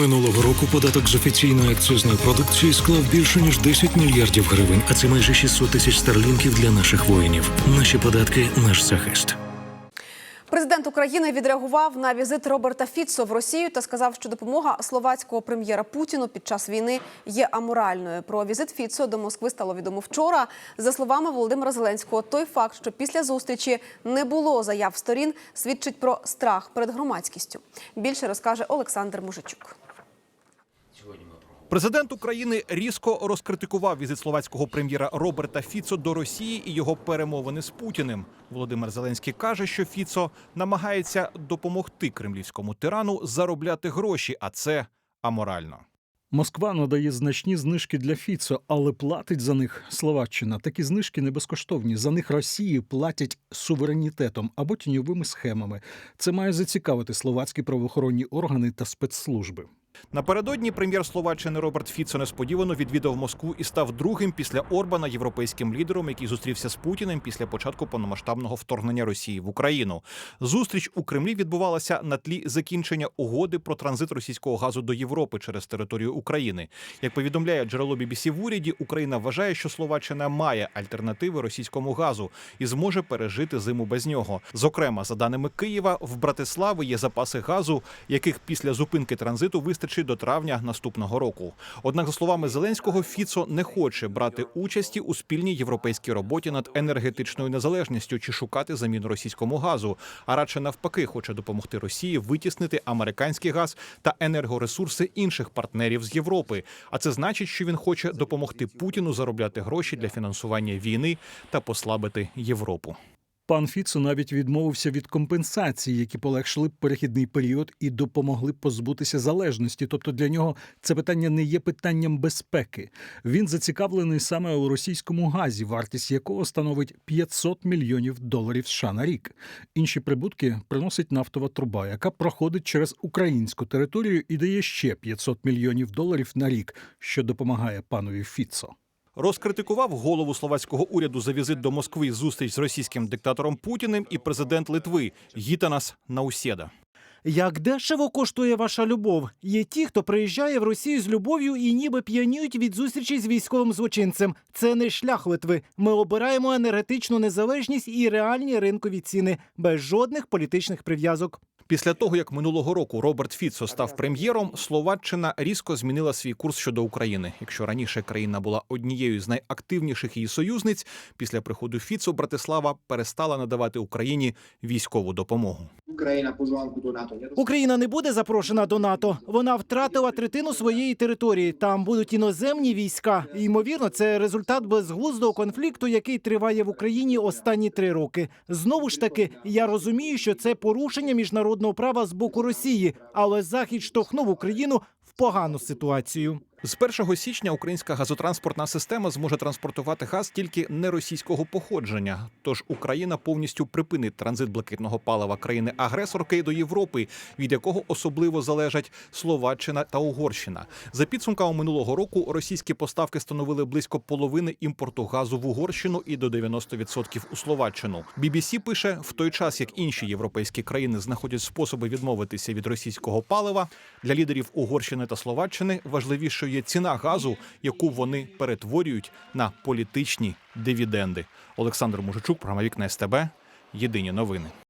Минулого року податок з офіційної акцизної продукції склав більше ніж 10 мільярдів гривень, а це майже 600 тисяч старлінків для наших воїнів. Наші податки наш захист. Президент України відреагував на візит Роберта Фіцо в Росію та сказав, що допомога словацького прем'єра Путіну під час війни є аморальною. Про візит Фіцо до Москви стало відомо вчора. За словами Володимира Зеленського, той факт, що після зустрічі не було заяв сторін, свідчить про страх перед громадськістю. Більше розкаже Олександр Мужичук. Президент України різко розкритикував візит словацького прем'єра Роберта Фіцо до Росії і його перемовини з Путіним. Володимир Зеленський каже, що Фіцо намагається допомогти кремлівському тирану заробляти гроші, а це аморально. Москва надає значні знижки для Фіцо, але платить за них Словаччина. Такі знижки не безкоштовні. За них Росії платять суверенітетом або тіньовими схемами. Це має зацікавити словацькі правоохоронні органи та спецслужби. Напередодні прем'єр Словаччини Роберт Фіцо несподівано відвідав Москву і став другим після Орбана європейським лідером, який зустрівся з Путіним після початку повномасштабного вторгнення Росії в Україну. Зустріч у Кремлі відбувалася на тлі закінчення угоди про транзит російського газу до Європи через територію України. Як повідомляє джерело BBC в уряді, Україна вважає, що Словаччина має альтернативи російському газу і зможе пережити зиму без нього. Зокрема, за даними Києва, в Братислави є запаси газу, яких після зупинки транзиту вистачить до травня наступного року. Однак, за словами Зеленського, Фіцо не хоче брати участі у спільній європейській роботі над енергетичною незалежністю чи шукати заміну російському газу, а радше навпаки, хоче допомогти Росії витіснити американський газ та енергоресурси інших партнерів з Європи. А це значить, що він хоче допомогти Путіну заробляти гроші для фінансування війни та послабити Європу. Пан Фіцо навіть відмовився від компенсацій, які полегшили б перехідний період і допомогли позбутися залежності. Тобто для нього це питання не є питанням безпеки. Він зацікавлений саме у російському газі, вартість якого становить 500 мільйонів доларів США на рік. Інші прибутки приносить нафтова труба, яка проходить через українську територію і дає ще 500 мільйонів доларів на рік, що допомагає панові Фіцо. Розкритикував голову словацького уряду за візит до Москви зустріч з російським диктатором Путіним і президент Литви Гітанас Наусєда. Як дешево коштує ваша любов? Є ті, хто приїжджає в Росію з любов'ю і ніби п'яніють від зустрічі з військовим злочинцем. Це не шлях Литви. Ми обираємо енергетичну незалежність і реальні ринкові ціни без жодних політичних прив'язок. Після того, як минулого року Роберт Фіцо став прем'єром, Словаччина різко змінила свій курс щодо України. Якщо раніше країна була однією з найактивніших її союзниць, після приходу Фіцо Братислава перестала надавати Україні військову допомогу. Україна позвонку до НАТО. Україна не буде запрошена до НАТО. Вона втратила третину своєї території. Там будуть іноземні війська. Ймовірно, це результат безглуздого конфлікту, який триває в Україні останні три роки. Знову ж таки, я розумію, що це порушення міжнародного права з боку Росії, але Захід штовхнув Україну в погану ситуацію. З 1 січня українська газотранспортна система зможе транспортувати газ тільки не російського походження. Тож Україна повністю припинить транзит блакитного палива країни-агресорки до Європи, від якого особливо залежать Словаччина та Угорщина. За підсумками минулого року російські поставки становили близько половини імпорту газу в Угорщину і до 90% у Словаччину. BBC пише, в той час як інші європейські країни знаходять способи відмовитися від російського палива, для лідерів Угорщини та Словаччини важливішою є ціна газу, яку вони перетворюють на політичні дивіденди. Олександр Мужичук, програма «Вікна СТБ. Єдині новини.